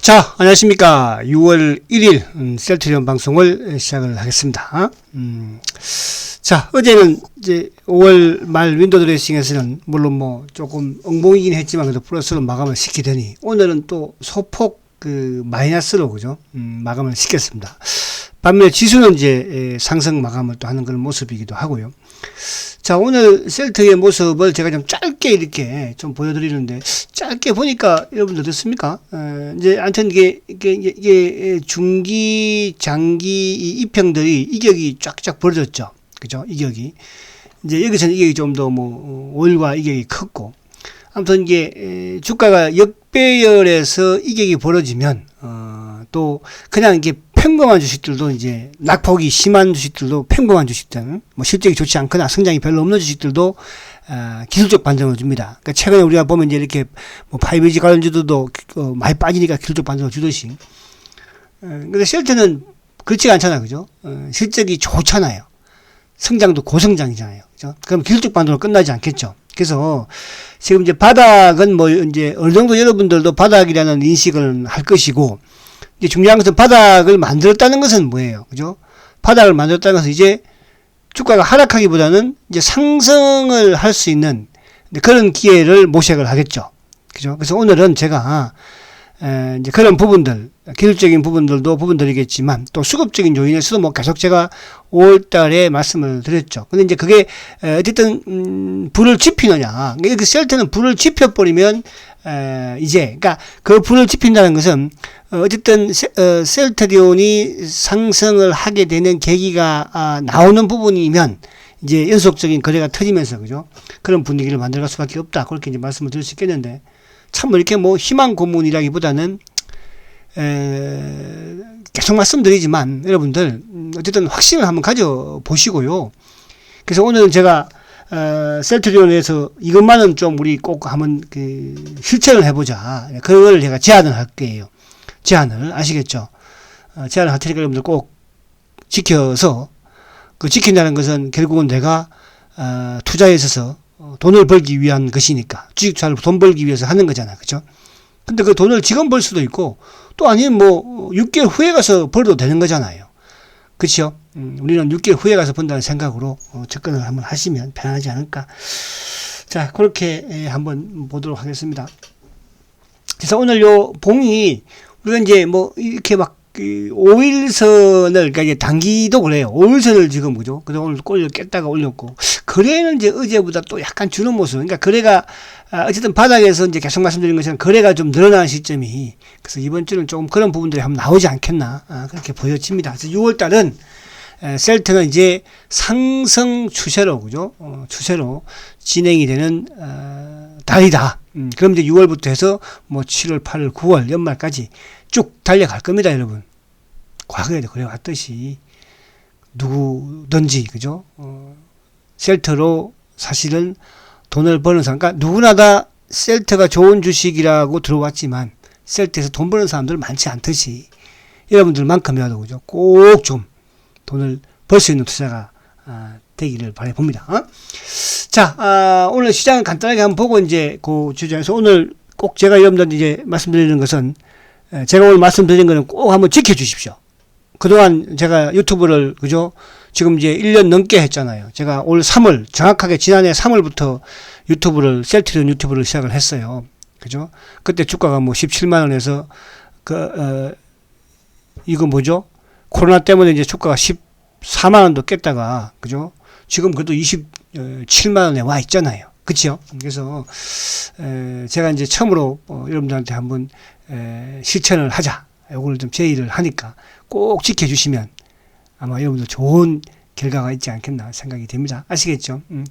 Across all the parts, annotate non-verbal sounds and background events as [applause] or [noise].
자, 안녕하십니까. 6월 1일 음, 셀트리온 방송을 시작을 하겠습니다. 음, 자, 어제는 이제 5월 말 윈도우 드레싱에서는 물론 뭐 조금 엉봉이긴 했지만 그래도 플러스로 마감을 시키더니 오늘은 또 소폭 그 마이너스로 그죠? 음, 마감을 시켰습니다. 반면에 지수는 이제 에, 상승 마감을 또 하는 그런 모습이기도 하고요. 자, 오늘 셀트의 모습을 제가 좀 짧게 이렇게 좀 보여드리는데, 짧게 보니까 여러분들 어떻습니까? 어, 이제, 아무튼 이게, 이게, 이게, 중기, 장기 이 이평들이 이격이 쫙쫙 벌어졌죠. 그죠? 이격이. 이제 여기서는 이격이 좀 더 뭐, 오일과 이격이 컸고, 아무튼 이게 에, 주가가 역배열에서 이격이 벌어지면, 어, 또, 그냥 이게 평범한 주식들도 이제 낙폭이 심한 주식들도 평범한 주식들, 뭐 실적이 좋지 않거나 성장이 별로 없는 주식들도 아, 기술적 반등을 줍니다. 그러니까 최근에 우리가 보면 이제 이렇게 뭐 5G 관련주도 어, 많이 빠지니까 기술적 반등을 주듯이. 어, 근데 셀트는 그렇지가 않잖아요. 그죠? 어, 실적이 좋잖아요. 성장도 고성장이잖아요. 그죠? 그럼 기술적 반등으로 끝나지 않겠죠. 그래서 지금 이제 바닥은 뭐 이제 어느 정도 여러분들도 바닥이라는 인식을 할 것이고 이제 중요한 것은 바닥을 만들었다는 것은 뭐예요? 그죠? 바닥을 만들었다는 것은 이제 주가가 하락하기보다는 이제 상승을 할 수 있는 그런 기회를 모색을 하겠죠. 그죠? 그래서 오늘은 제가 에, 이제 그런 부분들, 기술적인 부분들도 부분들이겠지만 또 수급적인 요인에서도 뭐 계속 제가 5월 달에 말씀을 드렸죠. 근데 이제 그게 에, 어쨌든 음, 불을 지피느냐. 그 셀트는 불을 지펴버리면 에, 이제 그러니까 그 불을 지핀다는 것은 어, 어쨌든 세, 어, 셀트리온이 상승을 하게 되는 계기가 아, 나오는 부분이면 이제 연속적인 거래가 터지면서 그죠 그런 분위기를 만들어갈 수밖에 없다 그렇게 이제 말씀을 드릴 수 있겠는데 참 이렇게 뭐 희망 고문이라기보다는 에, 계속 말씀드리지만 여러분들 음, 어쨌든 확신을 한번 가져 보시고요. 그래서 오늘은 제가 어, 셀트리온에서 이것만은 좀 우리 꼭 한번 그 실천을 해보자. 그걸 제가 제안을 할 거예요. 제안을 아시겠죠? 어, 제안을 할 테니까 여러분들 꼭 지켜서 그 지킨다는 것은 결국은 내가 어, 투자에 있어서 어, 돈을 벌기 위한 것이니까 주식투자를 돈 벌기 위해서 하는 거잖아, 그죠? 근데 그 돈을 지금 벌 수도 있고 또 아니면 뭐 6개월 후에 가서 벌어도 되는 거잖아요. 그렇죠? 음, 우리는 6개월 후에 가서 본다는 생각으로 어, 접근을 한번 하시면 편하지 않을까. 자, 그렇게 에, 한번 보도록 하겠습니다. 그래서 오늘 요 봉이 우리가 이제 뭐 이렇게 막 그 5일선을 그러니까 이제 단기도 그래요. 5일선을 지금 그죠? 그래서 오늘 꼬리를 깼다가 올렸고 거래는 이제 어제보다 또 약간 주는 모습. 그러니까 거래가 아, 어쨌든 바닥에서 이제 계속 말씀드린 것처럼 거래가 좀 늘어나는 시점이 그래서 이번 주는 조금 그런 부분들이 한번 나오지 않겠나 아, 그렇게 보여집니다. 그래서 6월 달은 에, 셀트는 이제 상승 추세로 그죠? 어, 추세로 진행이 되는 어, 달이다. 음, 그럼 이제 6월부터 해서 뭐 7월, 8월, 9월 연말까지 쭉 달려갈 겁니다, 여러분. 과거에도 그래왔듯이 누구든지 그죠? 어, 셀트로 사실은 돈을 버는 사람, 그러니까 누구나 다 셀트가 좋은 주식이라고 들어왔지만 셀트에서 돈 버는 사람들 많지 않듯이 여러분들만큼이라도 그죠? 꼭 좀 돈을 벌 수 있는 투자가 아, 되기를 바라봅니다. 어? 자, 아, 오늘 시장을 간단하게 한번 보고 이제 그 주제에서 오늘 꼭 제가 여러분들 이제 말씀드리는 것은 에, 제가 오늘 말씀드린 거는 꼭 한번 지켜주십시오. 그동안 제가 유튜브를 그죠? 지금 이제 1년 넘게 했잖아요. 제가 올 3월 정확하게 지난해 3월부터 유튜브를 셀트리온 유튜브를 시작을 했어요. 그죠? 그때 주가가 뭐 17만 원에서 그 어, 이거 뭐죠? 코로나 때문에 이제 주가가 14만 원도 깼다가 그죠? 지금 그래도 27만 원에 와 있잖아요. 그렇죠? 그래서 에, 제가 이제 처음으로 어, 여러분들한테 한번 에, 실천을 하자. 요거를 좀 제의를 하니까 꼭 지켜주시면 아마 여러분들 좋은 결과가 있지 않겠나 생각이 됩니다. 아시겠죠? 음.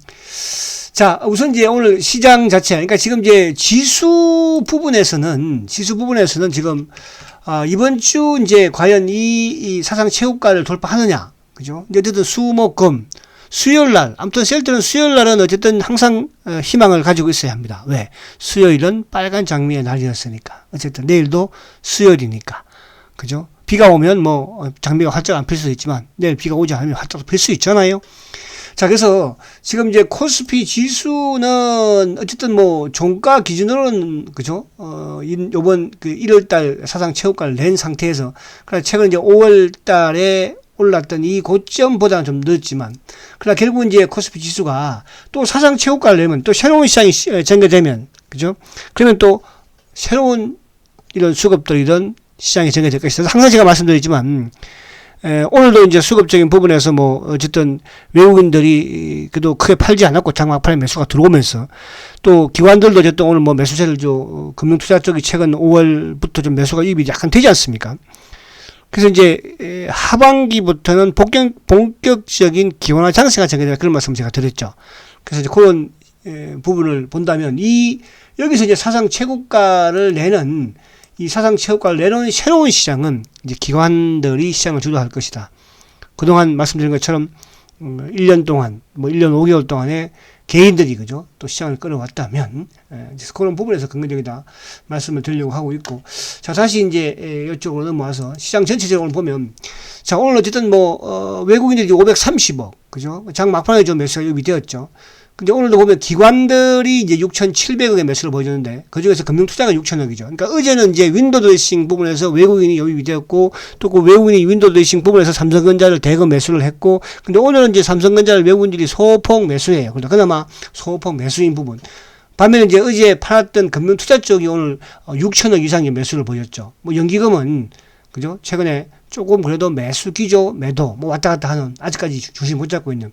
자, 우선 이제 오늘 시장 자체, 그러니까 지금 이제 지수 부분에서는, 지수 부분에서는 지금, 아, 이번 주 이제 과연 이, 이 사상 최고가를 돌파하느냐. 그죠? 어쨌든 수, 목, 금, 수요일 날, 아무튼 셀트는 수요일 날은 어쨌든 항상 어, 희망을 가지고 있어야 합니다. 왜? 수요일은 빨간 장미의 날이었으니까. 어쨌든 내일도 수요일이니까. 그죠? 비가 오면 뭐 어, 장미가 활짝 안 필 수도 있지만 내일 비가 오지 않으면 활짝 필 수 있잖아요. 자, 그래서 지금 이제 코스피 지수는 어쨌든 뭐 종가 기준으로는 그죠? 어, 인- 요번 그 1월 달 사상 최고가를 낸 상태에서 그러나 최근 이제 5월 달에 올랐던 이 고점보다는 좀 늦었지만 그러나 결국 이제 코스피 지수가 또 사상 최고가를 내면 또 새로운 시장이 시- 어, 전개되면 그죠? 그러면 또 새로운 이런 수급들이든 시장이 전개될 것이다. 항상 제가 말씀드리지만 에, 오늘도 이제 수급적인 부분에서 뭐 어쨌든 외국인들이 그래도 크게 팔지 않았고 장막판에 매수가 들어오면서 또 기관들도 어쨌든 오늘 뭐 매수세를 저 어, 금융투자 쪽이 최근 5월부터 좀 매수가 입이 약간 되지 않습니까? 그래서 이제 에, 하반기부터는 본격, 본격적인 기관화 장세가 전개될 그런 말씀 제가 드렸죠. 그래서 이제 그런 에, 부분을 본다면 이 여기서 이제 사상 최고가를 내는 이 사상 최고가를 내놓은 새로운 시장은 이제 기관들이 시장을 주도할 것이다. 그동안 말씀드린 것처럼 음, 1년 동안 뭐 1년 5개월 동안에 개인들이 그죠? 또 시장을 끌어왔다면 에, 이제 그런 부분에서 긍정적이다 말씀을 드리려고 하고 있고. 자 다시 이제 에, 이쪽으로 넘어와서 시장 전체적으로 보면 자 오늘 어쨌든 뭐 어, 외국인들이 530억 그죠? 장 막판에 좀 매수가 유입이 되었죠 근데 오늘도 보면 기관들이 이제 6,700억의 매수를 보여줬는데 그 중에서 금융투자가 6천억이죠. 그러니까 어제는 이제 윈도우 드레싱 부분에서 외국인이 유입이 되었고 또 그 외국인이 윈도우 드레싱 부분에서 삼성전자를 대거 매수를 했고 근데 오늘은 이제 삼성전자를 외국인들이 소폭 매수해요. 그러니까 그나마 소폭 매수인 부분. 반면에 이제 어제 팔았던 금융투자 쪽이 오늘 6천억 이상의 매수를 보였죠. 뭐 연기금은 그죠? 최근에 조금 그래도 매수 기조 매도 뭐 왔다 갔다 하는 아직까지 주- 주식 못 잡고 있는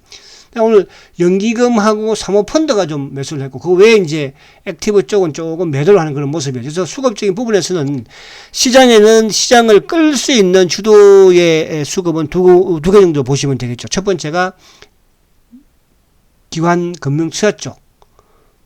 오늘 연기금하고 사모펀드가 좀 매수를 했고 그 외에 이제 액티브 쪽은 조금 매도를 하는 그런 모습이에요. 그래서 수급적인 부분에서는 시장에는 시장을 끌 수 있는 주도의 수급은 두 두 개 정도 보시면 되겠죠. 첫 번째가 기관 금융 투자 쪽.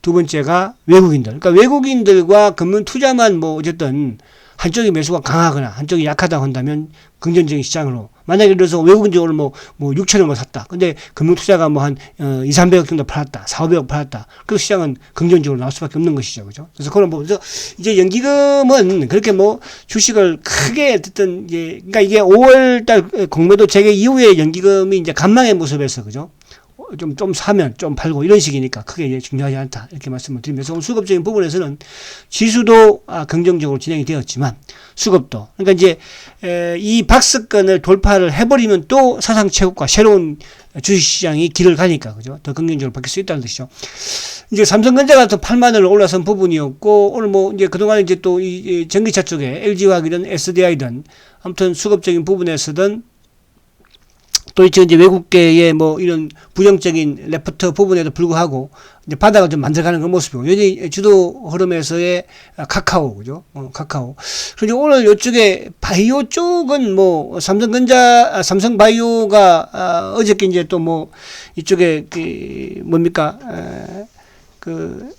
두 번째가 외국인들. 그러니까 외국인들과 금융 투자만 뭐 어쨌든 한쪽이 매수가 강하거나 한쪽이 약하다 한다면 긍정적인 시장으로 만약에 예를 들어서 오늘 뭐, 뭐 6천억을 샀다. 근데 금융투자가 뭐 한 어, 2, 300억 정도 팔았다. 4, 500억 팔았다. 그 시장은 긍정적으로 나올 수밖에 없는 것이죠. 그죠? 그래서 그런 부분에서 이제 연기금은 그렇게 뭐 주식을 크게 듣던 이제 그러니까 이게 5월 달 공매도 재개 이후에 연기금이 이제 간망의 모습에서 그죠? 좀, 좀 사면 좀 팔고 이런 식이니까 크게 중요하지 않다. 이렇게 말씀을 드리면서 오늘 수급적인 부분에서는 지수도 아, 긍정적으로 진행이 되었지만 수급도. 그러니까 이제 에, 이 박스권을 돌파를 해버리면 또 사상 최고가 새로운 주식시장이 길을 가니까 그죠? 더 긍정적으로 바뀔 수 있다는 뜻이죠. 이제 삼성전자가 또 8만 원을 올라선 부분이었고 오늘 뭐 이제 그동안 이제 또 이 전기차 쪽에 LG화학이든 SDI든 아무튼 수급적인 부분에서든 또 이제 외국계의 뭐 이런 부정적인 레포트 부분에도 불구하고 이제 바닥을 좀 만들어가는 그런 모습이고 여전히 주도 흐름에서의 카카오 그죠? 어, 카카오. 그리고 오늘 이쪽에 바이오 쪽은 뭐 삼성전자, 아, 삼성바이오가 아, 어저께 이제 또 뭐 이쪽에 그 뭡니까 에, 그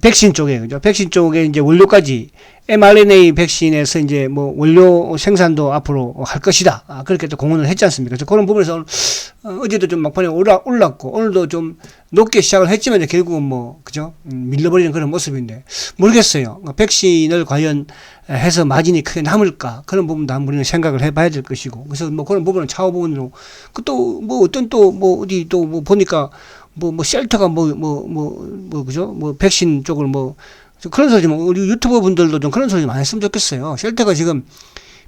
백신 쪽에 그죠? 백신 쪽에 이제 원료까지 mRNA 백신에서 이제 뭐 원료 생산도 앞으로 할 것이다. 아, 그렇게 또 공언을 했지 않습니까? 그래서 그런 부분에서 어, 어제도 좀 막판에 올라, 올랐고 오늘도 좀 높게 시작을 했지만 결국은 뭐 그죠? 음, 밀려버리는 그런 모습인데 모르겠어요. 뭐 백신을 과연 해서 마진이 크게 남을까 그런 부분도 한번 우리는 생각을 해봐야 될 것이고 그래서 뭐 그런 부분은 차후 부분으로 그 또 뭐 어떤 또 뭐 어디 또 뭐 보니까 뭐, 뭐, 쉘터가 뭐, 뭐, 뭐, 뭐, 그죠? 뭐, 백신 쪽을 뭐, 좀 그런 소리 좀, 우리 유튜버 분들도 좀 그런 소리 좀 안 했으면 좋겠어요. 쉘터가 지금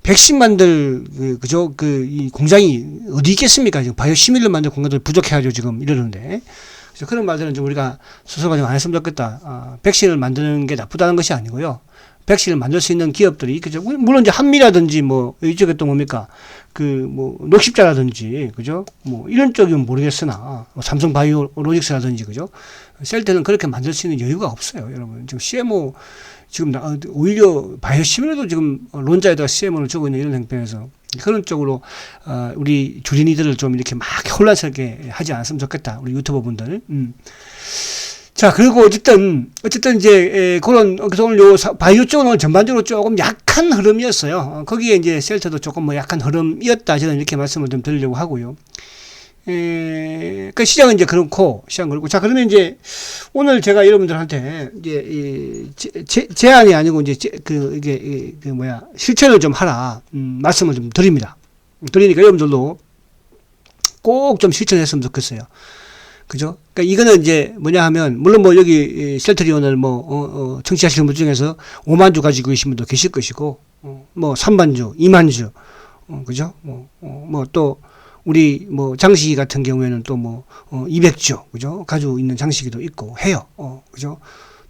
백신 만들, 그, 그죠? 그, 이 공장이 어디 있겠습니까? 지금 바이오 시밀러 만들 공장들 부족해가지고 지금 이러는데. 그래서 그런 말들은 좀 우리가 스스로가 좀 안 했으면 좋겠다. 아, 백신을 만드는 게 나쁘다는 것이 아니고요. 백신을 만들 수 있는 기업들이, 그죠? 물론 이제 한미라든지 뭐, 이쪽에 또 뭡니까? 그, 뭐, 녹십자라든지, 그죠? 뭐, 이런 쪽이면 모르겠으나, 뭐 삼성 바이오 로직스라든지, 그죠? 셀때는 그렇게 만들 수 있는 여유가 없어요, 여러분. 지금 CMO, 지금 나, 오히려 바이오 시밀러도 지금 론자에다가 CMO를 주고 있는 이런 형편에서 그런 쪽으로, 어, 우리 주린이들을 좀 이렇게 막 혼란스럽게 하지 않았으면 좋겠다. 우리 유튜버 분들. 음. 자, 그리고 어쨌든, 어쨌든 이제, 에, 그런, 그래서 오늘 요 사- 바이오 쪽은 오늘 전반적으로 조금 약한 흐름이었어요. 어, 거기에 이제 셀터도 조금 뭐 약한 흐름이었다. 저는 이렇게 말씀을 좀 드리려고 하고요. 에, 그 시장은 이제 그렇고, 시장 그렇고. 자, 그러면 이제 오늘 제가 여러분들한테 이제 이 제, 제, 제안이 아니고 이제 제, 그, 이게, 이, 그 뭐야, 실천을 좀 하라. 음, 말씀을 좀 드립니다. 드리니까 여러분들도 꼭 좀 실천했으면 좋겠어요. 그죠? 그러니까 이거는 이제 뭐냐 하면 물론 뭐 여기 셀트리온을 뭐 어, 어, 청취하시는 분 중에서 5만 주 가지고 계신 분도 계실 것이고 어, 뭐 3만 주, 2만 주, 어, 그죠? 뭐뭐또 우리 뭐 장식이 같은 경우에는 또뭐 어, 200주, 그죠? 가지고 있는 장식이도 있고 해요. 어, 그죠?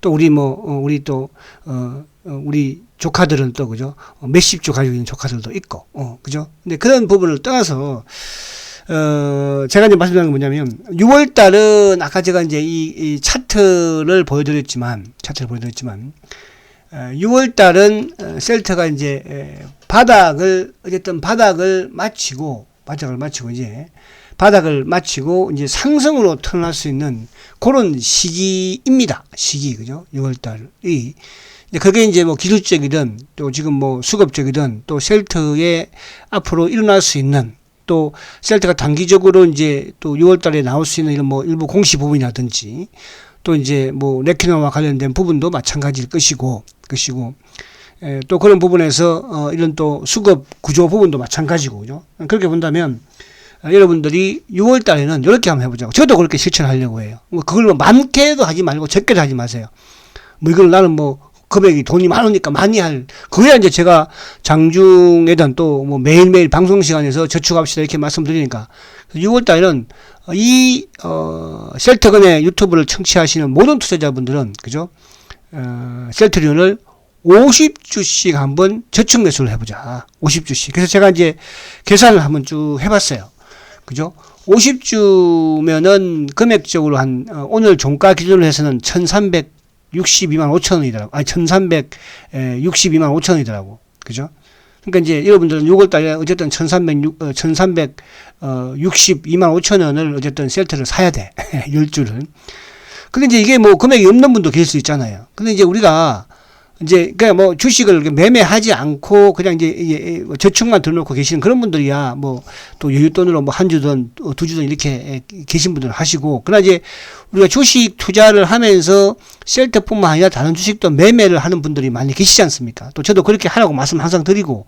또 우리 뭐 어, 우리 또 어, 어, 우리 조카들은 또 그죠? 어, 몇십 주 가지고 있는 조카들도 있고, 어, 그죠? 근데 그런 부분을 떠나서 어, 제가 이제 말씀드린 건 뭐냐면, 6월 달은 아까 제가 이제 이, 이 차트를 보여드렸지만, 차트를 보여드렸지만, 어, 6월 달은 어, 셀트가 이제 에, 바닥을, 어쨌든 바닥을 마치고, 바닥을 마치고 이제, 바닥을 마치고 이제 상승으로 턴할 수 있는 그런 시기입니다. 시기, 그죠? 6월 달이. 그게 이제 뭐 기술적이든 또 지금 뭐 수급적이든 또 셀트의 앞으로 일어날 수 있는 또 셀트가 단기적으로 이제 또 6월 달에 나올 수 있는 이런 뭐 일부 공시 부분이라든지 또 이제 뭐 레키나와 관련된 부분도 마찬가지일 것이고 것이고. 에, 또 그런 부분에서 어, 이런 또 수급 구조 부분도 마찬가지고 그죠 그렇게 본다면 어, 여러분들이 6월 달에는 이렇게 한번 해보자고. 저도 그렇게 실천하려고 해요. 뭐 그걸 뭐 많게도 하지 말고 적게도 하지 마세요. 뭐 이걸 나는 뭐 금액이 돈이 많으니까 많이 할 그래야 이제 제가 장중에든 또 뭐 매일매일 방송 시간에서 저축합시다 이렇게 말씀드리니까 6월 달에는 이 어, 셀트건의 유튜브를 청취하시는 모든 투자자분들은 그죠? 어, 셀트리온을 50주씩 한번 저축 매수를 해보자. 50주씩. 그래서 제가 이제 계산을 한번 쭉 해봤어요. 그죠? 50주면은 금액적으로 한 어, 오늘 종가 기준으로 해서는 1,362만 5천 원이더라고. 아니 1,362만 5천 원이더라고. 그죠? 그러니까 이제 여러분들은 6월 달에 어쨌든 1,306 어, 1,362만 5천 원을 어쨌든 셀트를 사야 돼. [laughs] 10주를. 근데 이제 이게 뭐 금액이 없는 분도 계실 수 있잖아요. 근데 이제 우리가 이제 그냥 뭐 주식을 매매하지 않고 그냥 이제 뭐 저축만 들어놓고 계시는 그런 분들이야 뭐 또 여윳돈으로 뭐 한 주든 두 주든 이렇게 계신 분들 하시고 그러나 이제 우리가 주식 투자를 하면서 셀트뿐만 아니라 다른 주식도 매매를 하는 분들이 많이 계시지 않습니까? 또 저도 그렇게 하라고 말씀 항상 드리고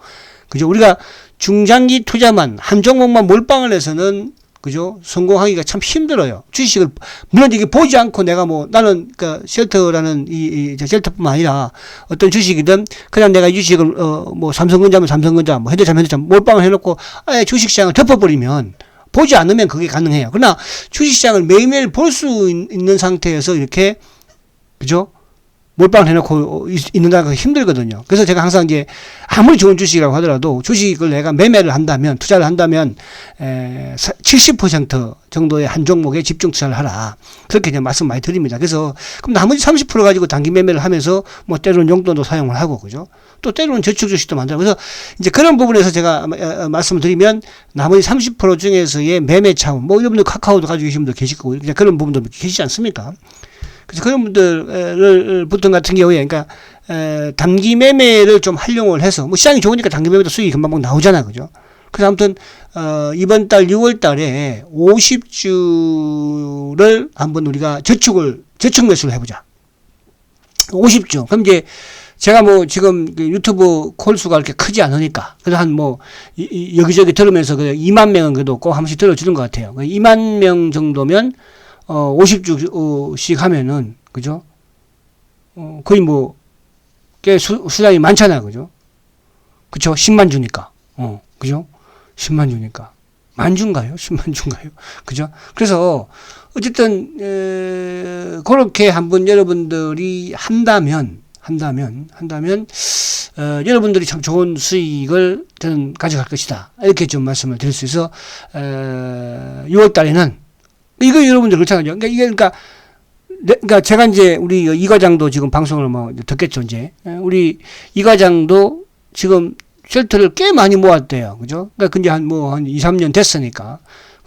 그죠? 우리가 중장기 투자만 한 종목만 몰빵을 해서는 그죠? 성공하기가 참 힘들어요. 주식을 물론 이게 보지 않고 내가 뭐 나는 그 쉘터라는 이, 이 쉘터뿐만 아니라 어떤 주식이든 그냥 내가 주식을 어 뭐 삼성전자면 삼성전자 뭐 현대차면 현대차 몰빵을 해놓고 아예 주식시장을 덮어버리면 보지 않으면 그게 가능해요. 그러나 주식시장을 매일매일 볼 수 있는 상태에서 이렇게 그죠? 몰빵을 해놓고 있는다가 힘들거든요. 그래서 제가 항상 이제 아무리 좋은 주식이라고 하더라도 주식을 내가 매매를 한다면 투자를 한다면 에, 70% 정도의 한 종목에 집중 투자를 하라. 그렇게 이제 말씀 많이 드립니다. 그래서 그럼 나머지 30% 가지고 단기 매매를 하면서 뭐 때로는 용돈도 사용을 하고 그죠? 또 때로는 저축 주식도 만들고 그래서 이제 그런 부분에서 제가 말씀을 드리면 나머지 30% 중에서의 매매 차원 뭐 여러분들 카카오도 가지고 계신 분도 계실 거고 그런 부분도 계시지 않습니까? 그래서 그런 분들을 보통 같은 경우에 그러니까 에, 단기 매매를 좀 활용을 해서 뭐 시장이 좋으니까 단기 매매도 수익이 금방 나오잖아 그죠? 그래서 아무튼 어, 이번 달 6월 달에 50주를 한번 우리가 저축을 저축 매수를 해보자. 50주. 그럼 이제 제가 뭐 지금 그 유튜브 콜수가 그렇게 크지 않으니까 그래서 한 뭐 여기저기 들으면서 그 2만 명은 그래도 꼭 한 번씩 들어주는 것 같아요. 2만 명 정도면 어, 50주씩 하면은, 그죠? 어, 거의 뭐, 꽤 수, 수량이 많잖아, 그죠? 그쵸? 10만 주니까. 어, 그죠? 10만 주니까. 만 주인가요? 10만 [laughs] 주인가요? 그죠? 그래서, 어쨌든, 에, 그렇게 한번 여러분들이 한다면, 한다면, 한다면, 어, 여러분들이 참 좋은 수익을 저는 가져갈 것이다. 이렇게 좀 말씀을 드릴 수 있어, 어, 6월 달에는 이거 여러분들 그렇잖아요. 그러니까 이게 그러니까 그러니까 제가 이제 우리 이 과장도 지금 방송을 뭐 듣겠죠 이제 예, 우리 이 과장도 지금 쉘터를 꽤 많이 모았대요, 그죠? 그러니까 근데 한 뭐한 2, 3년 됐으니까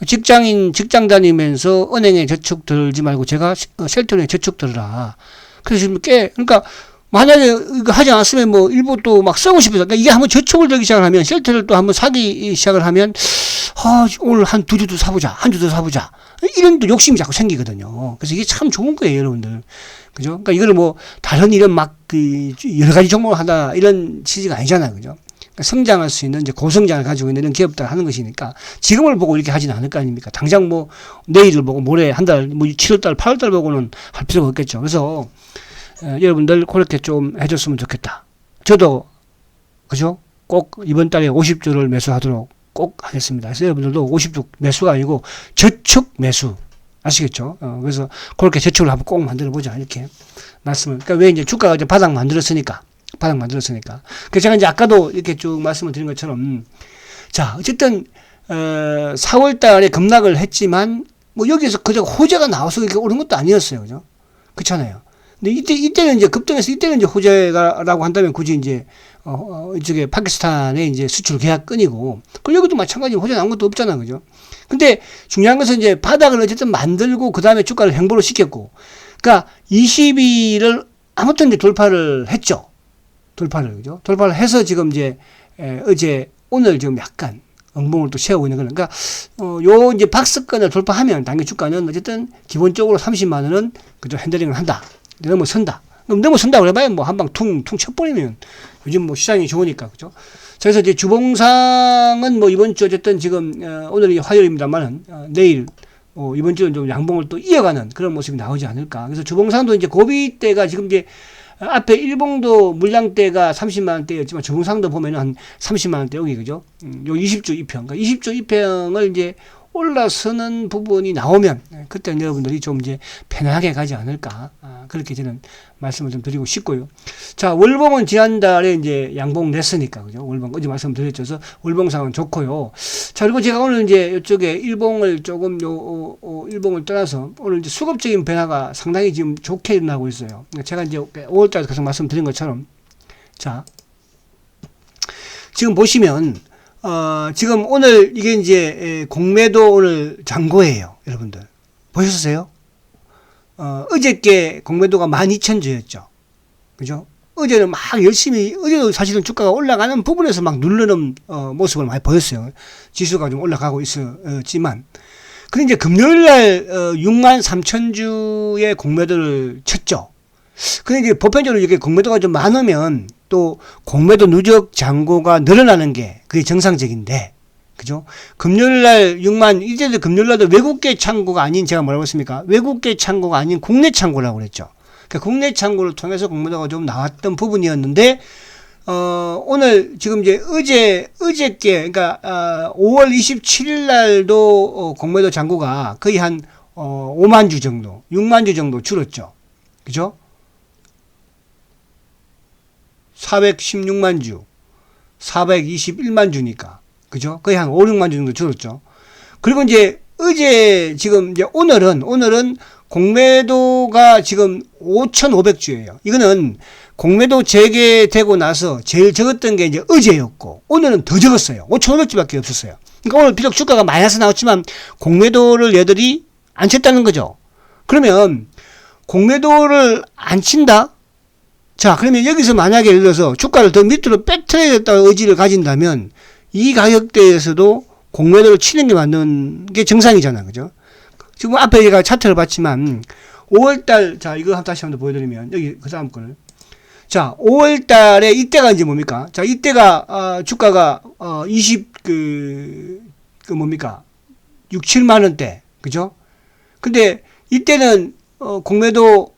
직장인 직장 다니면서 은행에 저축 들지 말고 제가 쉘터에 저축 들으라. 그래서 지금 꽤 그러니까 만약에 이거 하지 않았으면 뭐 일부 또 막 쓰고 싶어서 그러니까 이게 한번 저축을 들기 시작하면 쉘터를 또 한번 사기 시작을 하면 아 오늘 한 두 주도 사보자 한 주도 사보자 이런 또 욕심이 자꾸 생기거든요. 그래서 이게 참 좋은 거예요, 여러분들. 그죠? 그러니까 이거를 뭐 다른 이런 막 그 여러 가지 종목을 하다 이런 취지가 아니잖아요. 그죠? 성장할 수 있는 이제 고성장을 가지고 있는 이런 기업들 하는 것이니까 지금을 보고 이렇게 하지는 않을 거 아닙니까? 당장 뭐 내일을 보고 모레 한 달, 뭐 7월달, 8월달 보고는 할 필요가 없겠죠. 그래서 에, 여러분들 그렇게 좀 해줬으면 좋겠다. 저도 그죠? 꼭 이번 달에 50주를 매수하도록 꼭 하겠습니다. 그래서 여러분들도 50주 매수가 아니고 저축 매수 아시겠죠? 어, 그래서 그렇게 저축을 한번 꼭 만들어 보자 이렇게 말씀을. 그러니까 왜 이제 주가가 이제 바닥 만들었으니까 바닥 만들었으니까. 그래서 제가 이제 아까도 이렇게 쭉 말씀을 드린 것처럼 자 어쨌든 어, 4월달에 급락을 했지만 뭐 여기서 그저 호재가 나와서 이렇게 오른 것도 아니었어요, 그죠? 그렇잖아요. 근데 이때 이때는 이제 급등해서 이때는 이제 호재가라고 한다면 굳이 이제 어, 어 이쪽에 파키스탄에 이제 수출 계약 끊이고 그 여기도 마찬가지 호재 나온 것도 없잖아, 그죠? 근데 중요한 것은 이제 바닥을 어쨌든 만들고 그 다음에 주가를 횡보를 시켰고, 그러니까 20일을 아무튼 이제 돌파를 했죠. 돌파를 그죠? 돌파를 해서 지금 이제 에, 어제 오늘 지금 약간 엉봉을 또 세우고 있는 거는 그러니까 어, 요 이제 박스권을 돌파하면 당연히 주가는 어쨌든 기본적으로 30만 원은 그죠 핸들링을 한다. 넘어선다. 넘어선다 그래봐야 뭐 한 방 퉁퉁 쳐버리면 요즘 뭐 시장이 좋으니까 그죠? 그래서 이제 주봉상은 뭐 이번 주 어쨌든 지금 어, 오늘이 화요일입니다만은 어, 내일 어, 이번 주는 좀 양봉을 또 이어가는 그런 모습이 나오지 않을까. 그래서 주봉상도 이제 고비 때가 지금 이제 앞에 일봉도 물량대가 30만 원대였지만 주봉상도 보면은 한 30만 원대 여기 그죠? 음, 요 20주 2평. 그러니까 20주 2평을 이제 올라서는 부분이 나오면 그때 여러분들이 좀 이제 편하게 가지 않을까 아, 그렇게 저는 말씀을 좀 드리고 싶고요. 자 월봉은 지난달에 이제 양봉 냈으니까 그죠? 월봉 어제 말씀드렸죠. 그래서 월봉상은 좋고요. 자 그리고 제가 오늘 이제 이쪽에 일봉을 조금 요 어, 어, 일봉을 떠나서 오늘 이제 수급적인 변화가 상당히 지금 좋게 일어나고 있어요. 제가 이제 5월달에 계속 말씀드린 것처럼 자 지금 보시면 어, 지금 오늘 이게 이제 공매도 오늘 잔고예요, 여러분들. 보셨어요? 어, 어저께 공매도가 12,000주였죠. 그죠? 어제는 막 열심히, 어제도 사실은 주가가 올라가는 부분에서 막 누르는 어, 모습을 많이 보였어요. 지수가 좀 올라가고 있었지만. 근데 이제 금요일 날 어, 6만 3천 주의 공매도를 쳤죠. 근데 이제 보편적으로 이렇게 공매도가 좀 많으면 또 공매도 누적 잔고가 늘어나는 게 그게 정상적인데 그죠? 금요일 날 6만 이제도 금요일 날도 외국계 창고가 아닌 제가 뭐라고 했습니까? 외국계 창고가 아닌 국내 창고라고 그랬죠. 그러니까 국내 창고를 통해서 공매도가 좀 나왔던 부분이었는데 어, 오늘 지금 이제 어제 어제께 그러니까 어, 5월 27일 날도 어, 공매도 잔고가 거의 한 어, 5만 주 정도, 6만 주 정도 줄었죠. 그죠? 416만 주, 421만 주니까. 그죠? 거의 한 5, 6만 주 정도 줄었죠. 그리고 이제 어제 지금 이제 오늘은, 오늘은 공매도가 지금 5,500주예요. 이거는 공매도 재개되고 나서 제일 적었던 게 이제 어제였고, 오늘은 더 적었어요. 5,500주밖에 없었어요. 그러니까 오늘 비록 주가가 마이너스 나왔지만 공매도를 얘들이 안 쳤다는 거죠. 그러면 공매도를 안 친다? 자, 그러면 여기서 만약에 예를 들어서 주가를 더 밑으로 빼트려야겠다 의지를 가진다면 이 가격대에서도 공매도를 치는 게 맞는 게 정상이잖아. 그죠? 지금 앞에 제가 차트를 봤지만 5월달, 자, 이거 다시 한번 보여드리면 여기 그 다음 거를. 자, 5월달에 이때가 이제 뭡니까? 자, 이때가, 어, 주가가, 어, 20, 그, 그 뭡니까? 6, 7만원대. 그죠? 근데 이때는, 어, 공매도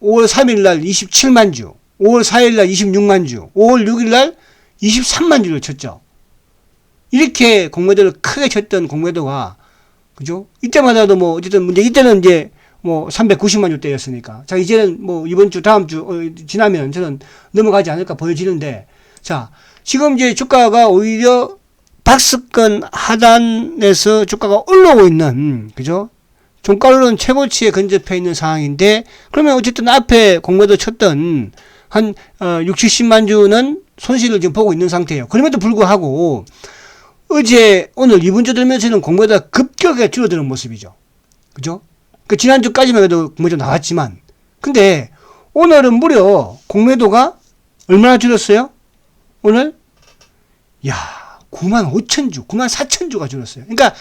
5월 3일 날 27만 주. 5월 4일 날 26만 주, 5월 6일 날 23만 주를 쳤죠. 이렇게 공매도를 크게 쳤던 공매도가 그죠? 이때마다도 뭐 어쨌든 문제 이때는 이제 뭐 390만 주대였으니까 자 이제는 뭐 이번 주 다음 주 어, 지나면 저는 넘어가지 않을까 보여지는데 자 지금 이제 주가가 오히려 박스권 하단에서 주가가 올라오고 있는 음, 그죠? 종가로는 최고치에 근접해 있는 상황인데 그러면 어쨌든 앞에 공매도 쳤던 한 어, 6, 70만 주는 손실을 지금 보고 있는 상태예요. 그럼에도 불구하고 어제 오늘 이번 주 들면서는 공매도가 급격하게 줄어드는 모습이죠. 그죠? 그 지난주까지만 해도 공매도 나왔지만 근데 오늘은 무려 공매도가 얼마나 줄었어요? 오늘 야 9만 5천 주, 9만 4천 주가 줄었어요. 그러니까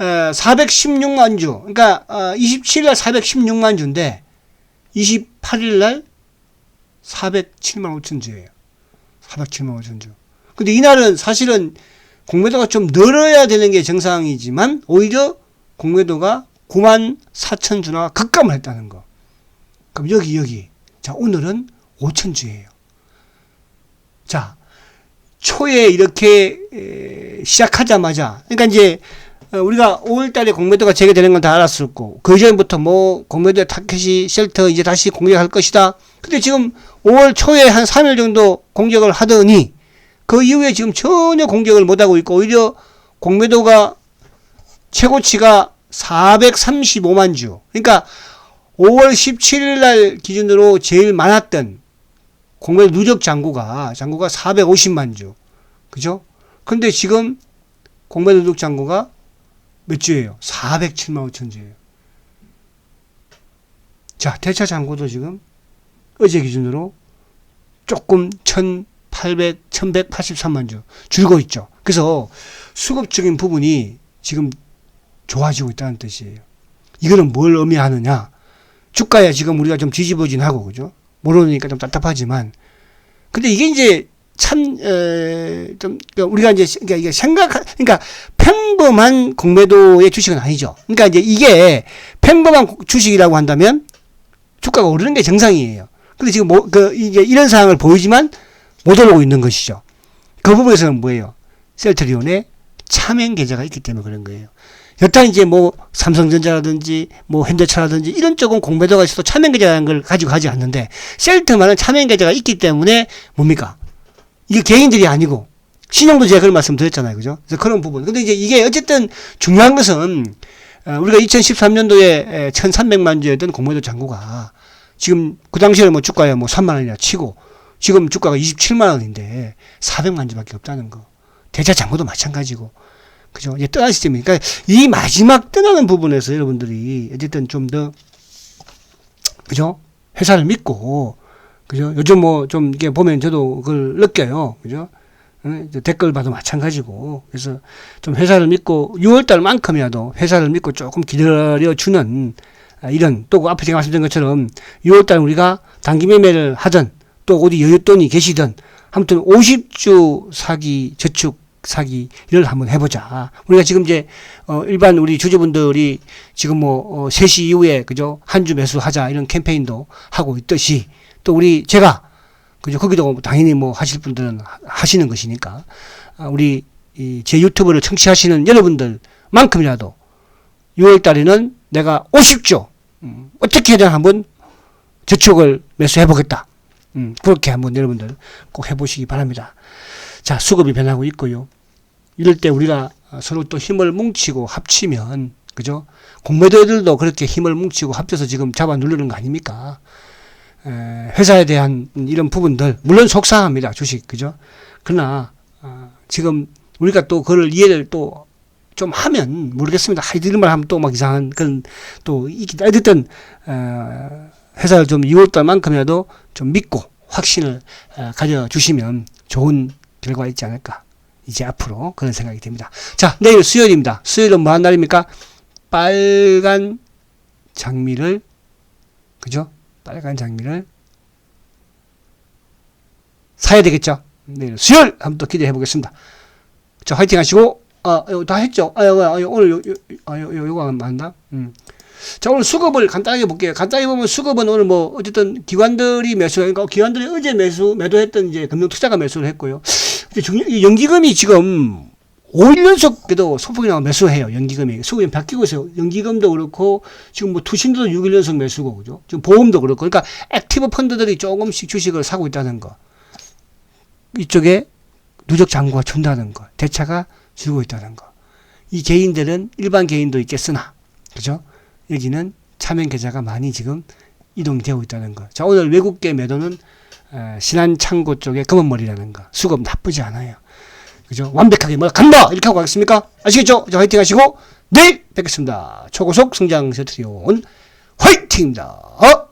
어, 416만 주, 그러니까 어, 27일 날 416만 주인데 28일 날 407만 5천 주예요. 407만 5천 주. 근데 이날은 사실은 공매도가 좀 늘어야 되는 게 정상이지만 오히려 공매도가 9만 4천 주나 급감을 했다는 거. 그럼 여기 여기. 자 오늘은 5천 주예요. 자 초에 이렇게 에, 시작하자마자 그러니까 이제 어, 우리가 5월달에 공매도가 재개되는 건 다 알았었고 그 전부터 뭐 공매도 타켓이 쉘터 이제 다시 공격할 것이다. 근데 지금 5월 초에 한 3일 정도 공격을 하더니 그 이후에 지금 전혀 공격을 못 하고 있고 오히려 공매도가 최고치가 435만 주. 그러니까 5월 17일 날 기준으로 제일 많았던 공매도 누적 잔고가 잔고가 450만 주. 그죠? 근데 지금 공매도 누적 잔고가 몇 주예요? 407만 5천 주예요. 자, 대차 잔고도 지금 어제 기준으로 조금 1,800, 1,183만 주 줄고 있죠. 그래서 수급적인 부분이 지금 좋아지고 있다는 뜻이에요. 이거는 뭘 의미하느냐? 주가야 지금 우리가 좀 뒤집어진 하고 그죠? 모르니까 좀 답답하지만 근데 이게 이제 참, 에, 좀, 그러니까 우리가 이제, 그러니까 생각, 그러니까 평범한 공매도의 주식은 아니죠. 그러니까 이제 이게 평범한 주식이라고 한다면 주가가 오르는 게 정상이에요. 근데 지금 뭐, 그, 이제 이런 상황을 보이지만 못 오르고 있는 것이죠. 그 부분에서는 뭐예요? 셀트리온의 차명 계좌가 있기 때문에 그런 거예요. 여타 이제 뭐 삼성전자라든지 뭐 현대차라든지 이런 쪽은 공매도가 있어도 차명 계좌라는 걸 가지고 가지 않는데 셀트만은 차명 계좌가 있기 때문에 뭡니까? 이게 개인들이 아니고 신용도 제가 그런 말씀 드렸잖아요. 그죠? 그래서 그런 부분. 근데 이제 이게 어쨌든 중요한 것은 어, 우리가 2013년도에 1,300만 주였던 공매도 잔고가 지금 그 당시에는 뭐 주가에 뭐 3만 원이나 치고 지금 주가가 27만 원인데 400만 주밖에 없다는 거. 대자 잔고도 마찬가지고. 그죠? 이제 떠날 시점이니까 그러니까 이 마지막 떠나는 부분에서 여러분들이 어쨌든 좀 더 그죠? 회사를 믿고 그죠? 요즘 뭐 좀 이게 보면 저도 그걸 느껴요. 그죠? 응? 댓글 봐도 마찬가지고. 그래서 좀 회사를 믿고 6월달만큼이라도 회사를 믿고 조금 기다려주는 아, 이런 또 앞에 제가 말씀드린 것처럼 6월달 우리가 단기 매매를 하든 또 어디 여윳돈이 계시든 아무튼 50주 사기 저축 사기를 한번 해보자. 우리가 지금 이제 어 일반 우리 주주분들이 지금 뭐 어, 3시 이후에 그죠 한 주 매수하자 이런 캠페인도 하고 있듯이 또 우리 제가 그죠 거기도 당연히 뭐 하실 분들은 하시는 것이니까 아, 우리 이제 유튜브를 청취하시는 여러분들만큼이라도 6월 달에는 내가 50조 음, 어떻게든 한번 저축을 매수해 보겠다. 음, 그렇게 한번 여러분들 꼭 해보시기 바랍니다. 자, 수급이 변하고 있고요. 이럴 때 우리가 서로 또 힘을 뭉치고 합치면, 그죠? 공매도들도 그렇게 힘을 뭉치고 합쳐서 지금 잡아 누르는 거 아닙니까? 에, 회사에 대한 이런 부분들, 물론 속상합니다. 주식, 그죠? 그러나, 어, 지금 우리가 또 그걸 이해를 또 좀 하면 모르겠습니다. 하이들 말 하면 또 막 이상한 그런 또 있긴 어쨌든 어, 회사를 좀 2월달만큼이라도 좀 믿고 확신을 어, 가져주시면 좋은 결과가 있지 않을까. 이제 앞으로 그런 생각이 듭니다. 자, 내일 수요일입니다. 수요일은 뭐한 날입니까? 빨간 장미를, 그죠? 빨간 장미를 사야 되겠죠? 내일 수요일 한번 또 기대해 보겠습니다. 자, 화이팅 하시고, 아, 이거 다 했죠? 아, 이거, 아, 오늘 요, 요, 아, 요, 요, 요거 맞나? 음. 자, 오늘 수급을 간단하게 볼게요. 간단히 보면 수급은 오늘 뭐, 어쨌든 기관들이 매수, 그러니까 기관들이 어제 매수, 매도했던 이제 금융투자가 매수를 했고요. 근데 중, 이 연기금이 지금 5일 연속에도 소폭이나 매수해요. 연기금이. 수급이 바뀌고 있어요. 연기금도 그렇고, 지금 뭐 투신도 6일 연속 매수고, 그죠? 지금 보험도 그렇고. 그러니까 액티브 펀드들이 조금씩 주식을 사고 있다는 거. 이쪽에 누적 잔고가 준다는 거. 대차가 줄고 있다는 거. 이 개인들은 일반 개인도 있겠으나, 그죠? 여기는 차명 계좌가 많이 지금 이동되고 있다는 거. 자, 오늘 외국계 매도는 에, 신한창고 쪽에 검은머리라는 거. 수급 나쁘지 않아요. 그죠? 완벽하게 뭐 간다! 이렇게 하고 가겠습니까? 아시겠죠? 자, 화이팅 하시고, 내일 뵙겠습니다. 초고속 성장 세트리온 화이팅입니다.